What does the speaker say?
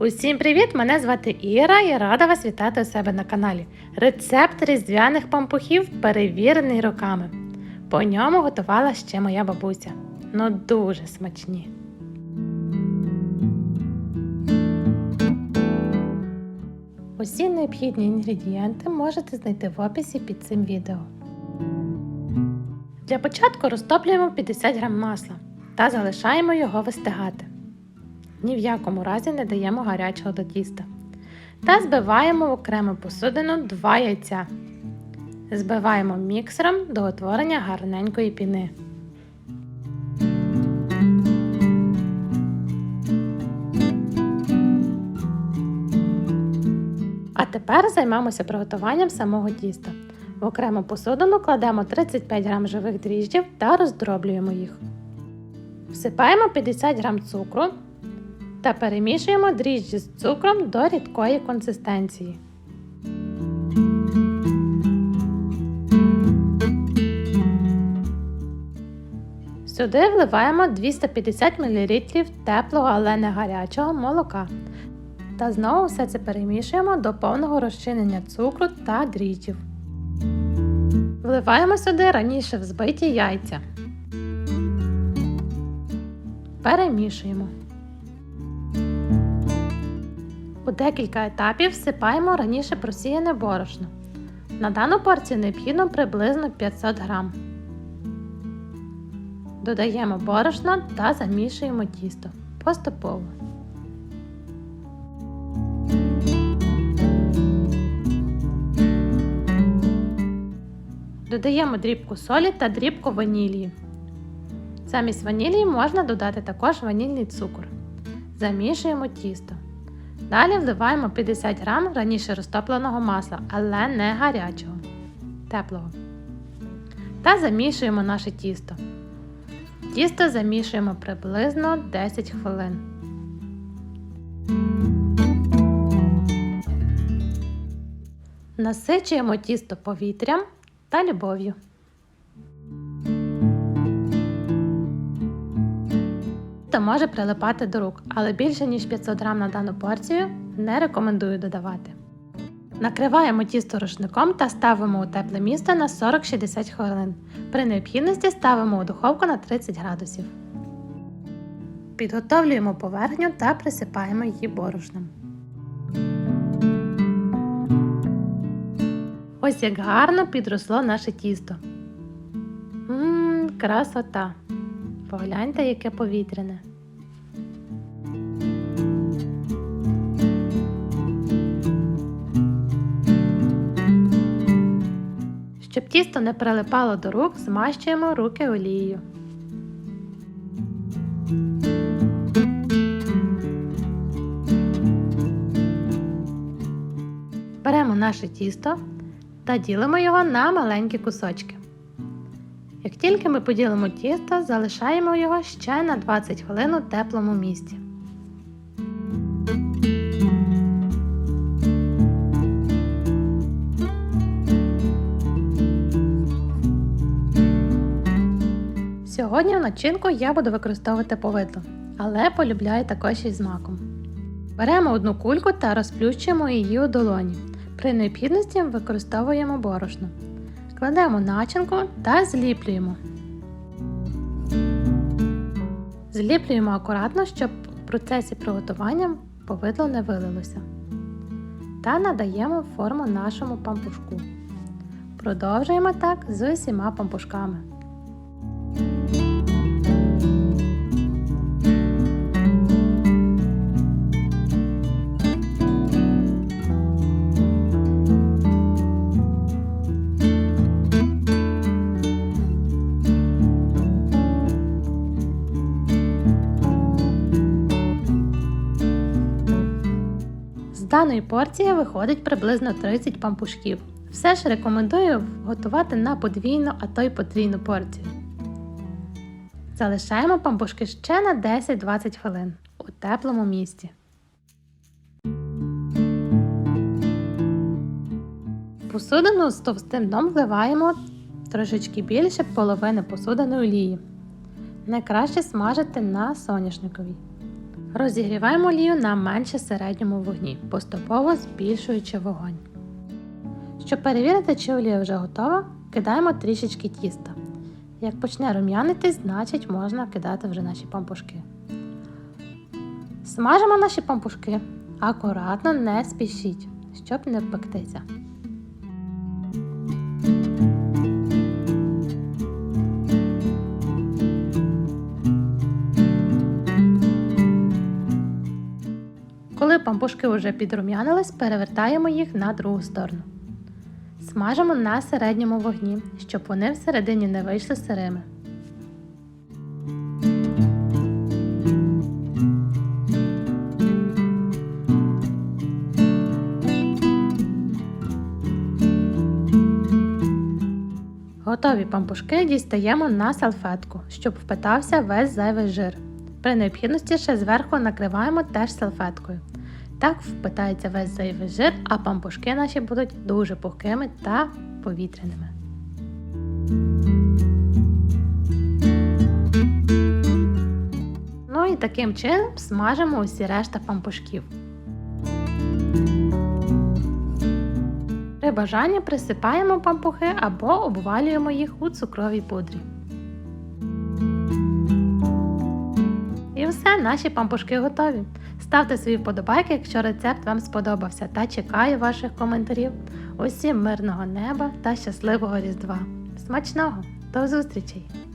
Усім привіт! Мене звати Іра і рада вас вітати у себе на каналі. Рецепт різдвяних пампухів перевірений роками. По ньому готувала ще моя бабуся. Ну дуже смачні. Усі необхідні інгредієнти можете знайти в описі під цим відео. Для початку розтоплюємо 50 г масла та залишаємо його вистигати. Ні в якому разі не даємо гарячого до тіста. Та збиваємо в окрему посудину 2 яйця. Збиваємо міксером до утворення гарненької піни. А тепер займемося приготуванням самого тіста. В окрему посудину кладемо 35 г живих дріжджів та роздроблюємо їх. Всипаємо 50 г цукру та перемішуємо дріжджі з цукром до рідкої консистенції. Сюди вливаємо 250 мл теплого, але не гарячого молока. Та знову все це перемішуємо до повного розчинення цукру та дріжджів. Вливаємо сюди раніше взбиті яйця. Перемішуємо. У декілька етапів всипаємо раніше просіяне борошно. На дану порцію необхідно приблизно 500 г. Додаємо борошно та замішуємо тісто поступово. Додаємо дрібку солі та дрібку ванілії. Замість ванілії можна додати також ванільний цукор. Замішуємо тісто. Далі вливаємо 50 г раніше розтопленого масла, але не гарячого, теплого. Та замішуємо наше тісто. Тісто замішуємо приблизно 10 хвилин. Насичуємо тісто повітрям та любов'ю. Тісто може прилипати до рук, але більше ніж 500 г на дану порцію не рекомендую додавати. Накриваємо тісто рушником та ставимо у тепле місце на 40-60 хвилин. При необхідності ставимо у духовку на 30 градусів. Підготовлюємо поверхню та присипаємо її борошном. Ось як гарно підросло наше тісто. Ммм, красота! Погляньте, яке повітряне. Щоб тісто не прилипало до рук, змащуємо руки олією. Беремо наше тісто та ділимо його на маленькі кусочки. Як тільки ми поділимо тісто, залишаємо його ще на 20 хвилин у теплому місці. Сьогодні в начинку я буду використовувати повидло, але полюбляю також із маком. Беремо одну кульку та розплющуємо її у долоні. При необхідності використовуємо борошно. Кладемо начинку та зліплюємо. Зліплюємо акуратно, щоб в процесі приготування повидло не вилилося. Та надаємо форму нашому пампушку. Продовжуємо так з усіма пампушками. Даної порції виходить приблизно 30 пампушків. Все ж рекомендую готувати на подвійну, а то й потрійну порцію. Залишаємо пампушки ще на 10-20 хвилин у теплому місці. Посудину з товстим дном вливаємо трошечки більше половини посудини олії. Найкраще смажити на соняшниковій. Розігріваємо олію на менше середньому вогні, поступово збільшуючи вогонь. Щоб перевірити, чи олія вже готова, кидаємо трішечки тіста. Як почне рум'янитись, значить можна кидати вже наші пампушки. Смажимо наші пампушки. Акуратно не спішіть, щоб не впектися. Коли пампушки вже підрум'янились, перевертаємо їх на другу сторону. Смажимо на середньому вогні, щоб вони всередині не вийшли сирими. Готові пампушки дістаємо на салфетку, щоб впитався весь зайвий жир. При необхідності ще зверху накриваємо теж салфеткою. Так впитається весь зайвий жир, а пампушки наші будуть дуже пухкими та повітряними. Ну і таким чином смажимо усі решта пампушків. При бажанні присипаємо пампухи або обвалюємо їх у цукровій пудрі. Все, наші пампушки готові. Ставте свої вподобайки, якщо рецепт вам сподобався, та чекаю ваших коментарів. Усім мирного неба та щасливого Різдва! Смачного! До зустрічей!